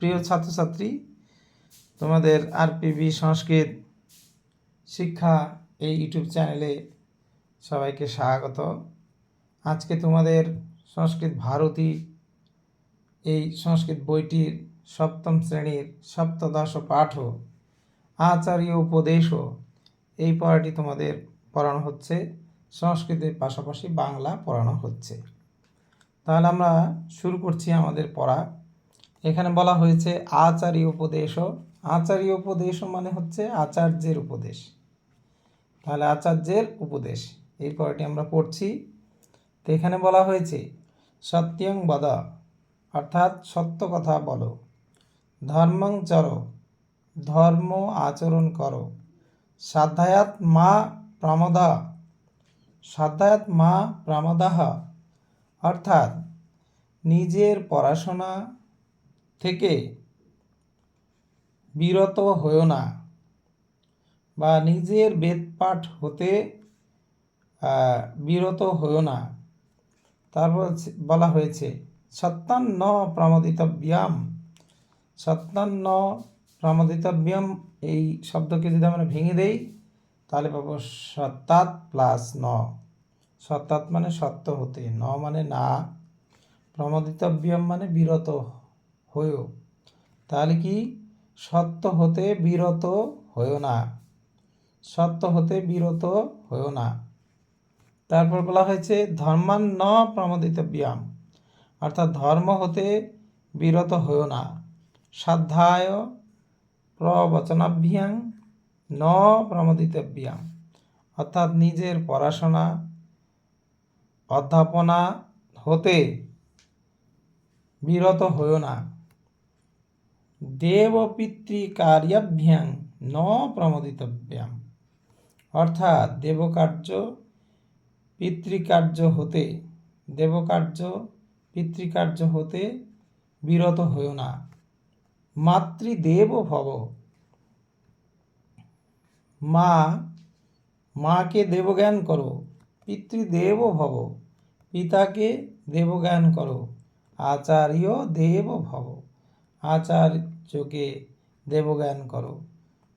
প্রিয় ছাত্রছাত্রী, তোমাদের আরপিবি সংস্কৃত শিক্ষা এই ইউটিউব চ্যানেলে সবাইকে স্বাগত। আজকে তোমাদের সংস্কৃত ভারতী, এই সংস্কৃত বইটির সপ্তম শ্রেণির সপ্তদশ পাঠ আচার্য উপদেশ এই পড়াটি তোমাদের পড়ানো হচ্ছে, সংস্কৃতের পাশাপাশি বাংলা পড়ানো হচ্ছে। তাহলে আমরা শুরু করছি আমাদের পড়া। এখানে বলা হয়েছে আচার্য উপদেশ। আচার্য উপদেশ মানে হচ্ছে আচার্যের উপদেশ। তাহলে আচার্যের উপদেশ, এই পড়াটি আমরা পড়ছি। তো এখানে বলা হয়েছে, সত্যং বদ, অর্থাৎ সত্য কথা বলো। ধর্মং চর, ধর্ম আচরণ করো। সাধ্যায়াত মা প্রমদা, সাধ্যায়াত মা প্রমদাহ, অর্থাৎ নিজের পড়াশোনা থেকে বিরত হয়েও না বা নিজের বেদপাঠ হতে বিরত হয়েও না। তারপর বলা হয়েছে সত্তান্ন প্রমোদিতব্যাম সত্তান্ন প্রমোদিতব্যাম এই শব্দকে যদি আমরা ভেঙে দেই, তাহলে পাবো সত্তাত প্লাস ন। সত্তাত মানে সত্য হতে, ন মানে না। প্রমোদিতব্যম মানে বিরত হয়েও তাহলে কি? সত্য হতে বিরত হয়েও না। সত্য হতে বিরত হয়েও না। তারপর বলা হয়েছে, ধর্মান ন প্রমোদিত ব্যায়াম। অর্থাৎ ধর্ম হতে বিরত হয়েও না। সাধ্যায় প্রবচনাভ্যাং ন প্রমোদিতব্যাম অর্থাৎ নিজের পড়াশোনা, অধ্যাপনা হতে বিরত হয়েও না। দেব পিতৃকার্যাভ্যাং ন প্রমোদিতব্যাম। অর্থাৎ দেবকার্য পিতৃকার্য হতে, দেবকার্য পিতৃকার্য হতে বিরত হয়েও না। মাতৃদেব ভব মা, মাকে দেবজ্ঞান করো পিতৃদেব ভব পিতাকে দেবজ্ঞান করো, আচার্য দেব ভব আচার্যকে দেবজ্ঞান করো।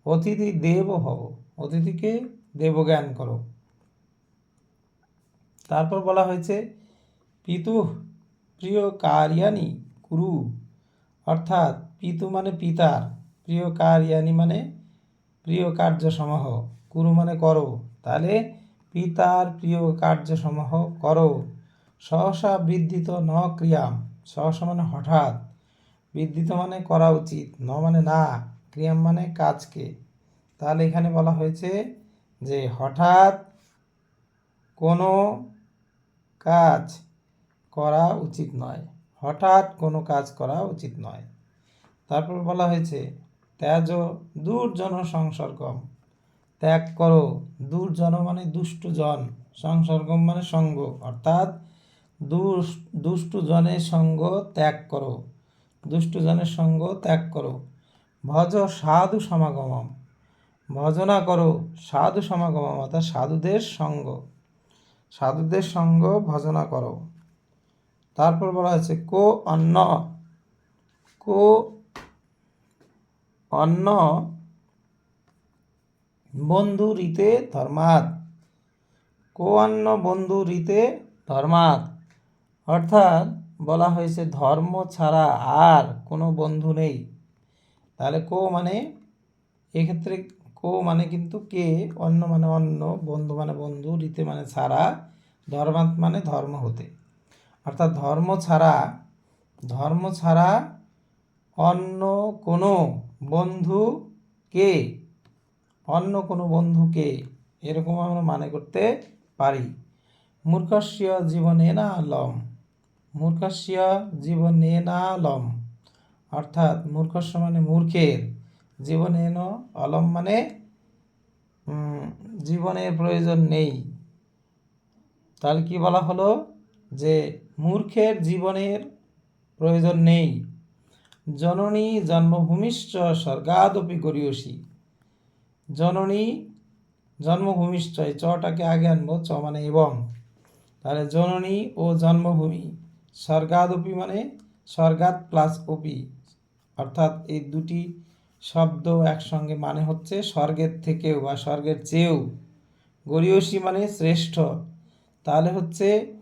অতিথি দেব ভব অতিথিকে দেবজ্ঞান করো। তারপর বলা হয়েছে, পিতু প্রিয় কার্যানি কুরু, অর্থাৎ পিতু মানে পিতার, প্রিয় কার্যানি মানে প্রিয় কার্যসমূহ, কুরু মানে করো। তাহলে পিতার প্রিয় কার্যসমূহ করো। সহসা বৃদ্ধিত ন ক্রিয়াম, সহসা মানে হঠাৎ। বৃদ্ধিত মানে করা উচিত, ন মানে না, ক্রিয়াম মানে কাজকে। তাহলে এখানে বলা হয়েছে যে হঠাৎ কোনো কাজ করা উচিত নয়, হঠাৎ কোনো কাজ করা উচিত নয়। তারপর বলা হয়েছে, ত্যাজ দুর্জন সংসর্গম। ত্যাগ করো, দুর্জন মানে দুষ্টু জন সংসর্গম মানে সঙ্গ। অর্থাৎ দুষ- দুষ্টু জনের সঙ্গ ত্যাগ করো। দুষ্টু জনের সঙ্গ ত্যাগ করো। ভজ সাধু সমাগমম। ভজনা করো সাধু সমাগমম, অর্থাৎ সাধুদের সঙ্গ। সাধুদের সঙ্গ ভজনা করো। তারপর বলা হয়েছে, কো অন্ন। কো অন্ন বন্ধু রীতে ধর্মাৎ। কো অন্ন বন্ধু রীতে ধর্মাৎ। অর্থাৎ বলা হয়েছে, ধর্ম ছাড়া আর কোনো বন্ধু নেই। তাহলে কো মানে? এক্ষেত্রে কো মানে কিন্তু কে? অন্য মানে অন্য, বন্ধু মানে বন্ধু, রীতে মানে ছাড়া ধর্মাৎ মানে ধর্ম হতে। অর্থাৎ ধর্ম ছাড়া ধর্ম ছাড়া অন্য কোনো বন্ধু কে? অন্য কোনো বন্ধুকে এরকম আমরা মানে করতে পারি। মূর্খস্য জীবনে না লম। মূর্খস্য জীবনে না লম অর্থাৎ মূর্খস্য মানে মূর্খের। জীবনে ন অলম মানে জীবনের প্রয়োজন নেই। তাহলে কি বলা হলো? যে মূর্খের জীবনের প্রয়োজন নেই। জননী জন্মভূমিশ্চ স্বর্গাদপি গরিয়সী। জননী জন্মভূমিশ্চ এই চটাকে আগে আনব, চ মানে এবং। তাহলে জননী ও জন্মভূমি। স্বর্গাদপি মানে স্বর্গাত প্লাস অপি। অর্থাৎ এই দুটি শব্দ একসঙ্গে মানে হচ্ছে স্বর্গের থেকেও বা স্বর্গের চেয়েও। গরীয়সী মানে শ্রেষ্ঠ। তাহলে হচ্ছে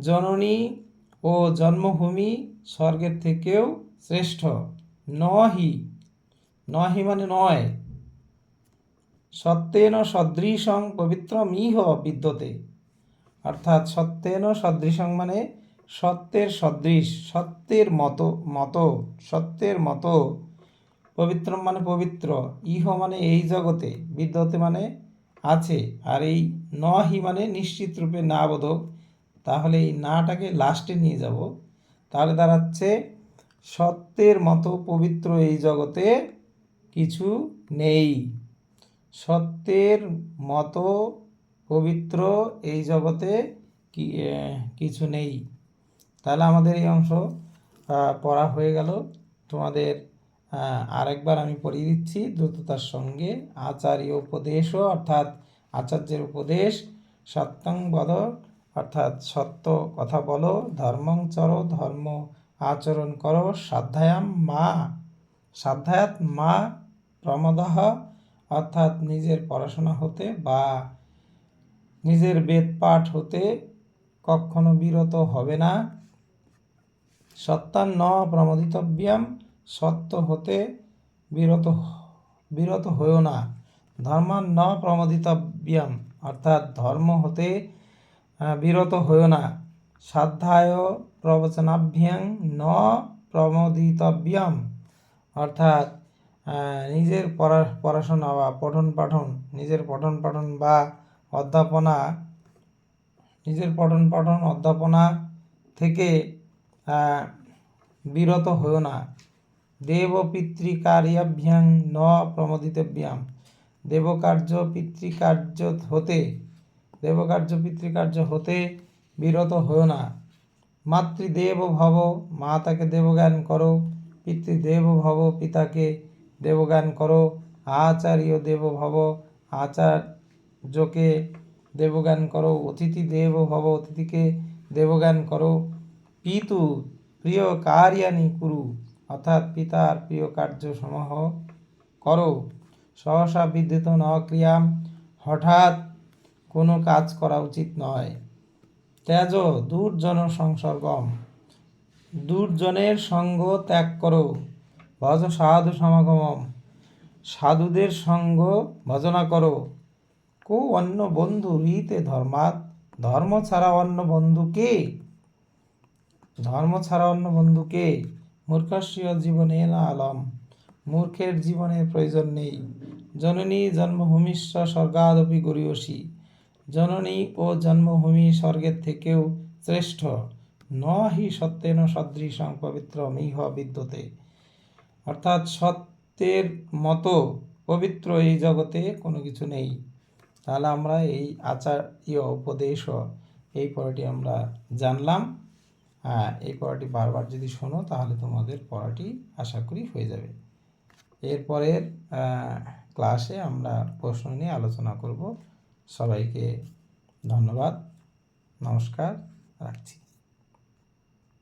জননী ও জন্মভূমি স্বর্গের থেকেও শ্রেষ্ঠ। নহি। নহি মানে নয়। সত্যেন সদৃশং পবিত্রমিহ বিদ্যতে। অর্থাৎ সত্যেন সদৃশং মানে সত্যের সদৃশ, সত্যের মতো মতো, সত্যের মতো। পবিত্র মানে পবিত্র, ইহ মানে এই জগতে, বিদ্যতে মানে আছে, আর এই নহি মানে নিশ্চিত রূপে না বোধক। তাহলে এই নাটাকে লাস্টে নিয়ে যাব। তাহলে দাঁড়াচ্ছে, সত্যের মতো পবিত্র এই জগতে কিছু নেই। সত্যের মতো পবিত্র এই জগতে কিছু নেই। তাহলে আমাদের এই অংশ পড়া হয়ে গেল। তোমাদের আরেকবার আমি পড়িয়ে দিচ্ছি। দ্রুততার সঙ্গে আচার্য উপদেশ, অর্থাৎ আচার্যের উপদেশ, সত্যং বদ অর্থাৎ সত্য কথা বলো, ধর্মং চর, ধর্ম আচরণ করো, সাধ্যায়াম মা, সাধ্যায়াত মা প্রমদহ, অর্থাৎ নিজের পড়াশোনা হতে বা নিজের বেদ পাঠ হতে কখনো বিরত হবে না। সত্যান্ন প্রমোদিতব্যাম সত্য হতে বিরত বিরত হয়েও না। ধর্মান্ন প্রমোদিতব্যাম অর্থাৎ ধর্ম হতে বিরত হয়েও না। সাধ্যায় প্রবচনাভ্যাং ন প্রমোদিতব্যাম অর্থাৎ নিজের পড়া পড়াশোনা বা পঠন পাঠন, নিজের পঠন পাঠন বা অধ্যাপনা, নিজের পঠন পাঠন অধ্যাপনা থেকে বিরত হয়েও না। দেব পিতৃকার্যাভ্যাং ন প্রমোদিতব্যাম দেবকার্য পিতৃকার্য হতে, দেবকার্য পিতৃকার্য হতে বিরত হয়েও না। মাতৃদেব ভব মাতাকে দেবজ্ঞান করো পিতৃদেব ভব পিতাকে দেবজ্ঞান করো, আচার্য দেব ভব আচার্যকে দেবজ্ঞান করো, অতিথি দেব ভব অতিথিকে দেবজ্ঞান করো পিতু, প্রিয় কার্যানি কুরু, অর্থাৎ পিতার প্রিয় কার্য সমূহ করো। সহসা বিদ্যুত ন ক্রিয়াম, হঠাৎ কোনো কাজ করা উচিত নয়। ত্যাজ দুর্জন সংসর্গম, দুর্জনের সঙ্গ ত্যাগ করো। ভজ সাধু সমাগমম, সাধুদের সঙ্গ ভজনা করো। কো অন্য বন্ধু রীতে ধর্মাৎ, ধর্ম ছাড়া অন্য বন্ধু কে? ধর্ম ছাড়া অন্য বন্ধু কে? জীবনে না আলম। মূর্খের জীবনের প্রয়োজন নেই। জননী জন্মভূমিষ্য স্বর্গাদপি গরীয়সী। জননী ও জন্মভূমি স্বর্গের থেকেও শ্রেষ্ঠ। ন হি সত্যেন সদৃশং পবিত্র মিহ বিদ্যতে। অর্থাৎ সত্যের মতো পবিত্র এই জগতে কোনো কিছু নেই। তাহলে আমরা এই আচার্য উপদেশ এই পরটি আমরা জানলাম। এই পড়াটি বারবার যদি শোনো, তাহলে তোমাদের পড়াটি আশা করি হয়ে যাবে। এরপরের ক্লাসে আমরা প্রশ্ন নিয়ে আলোচনা করব। সবাইকে ধন্যবাদ। নমস্কার। রাখছি।